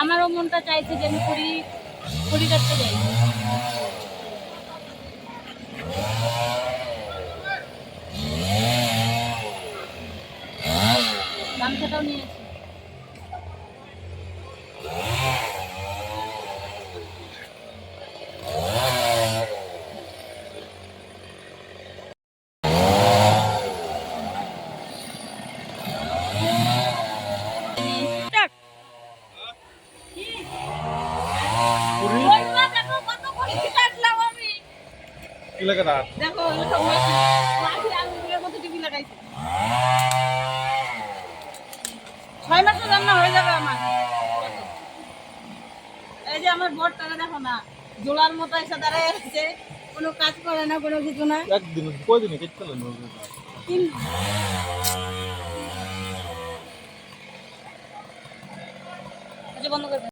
আমারও মনটা চাইছে যে আমি পুরী পুরী কাটতে যাই। গামছাটাও নিয়েছি। লাগাইছে। ছয় মাসের রান্না হয়ে যাবে আমার। এই যে আমার বরটাকে দেখো না জোড়ার মতো এসে দাঁড়ায় আছে। কোনো কাজ করে না কোনো কিছু না। একদিন কয়দিনে কেটে তিন আচ্ছা, বন্ধ করে দে।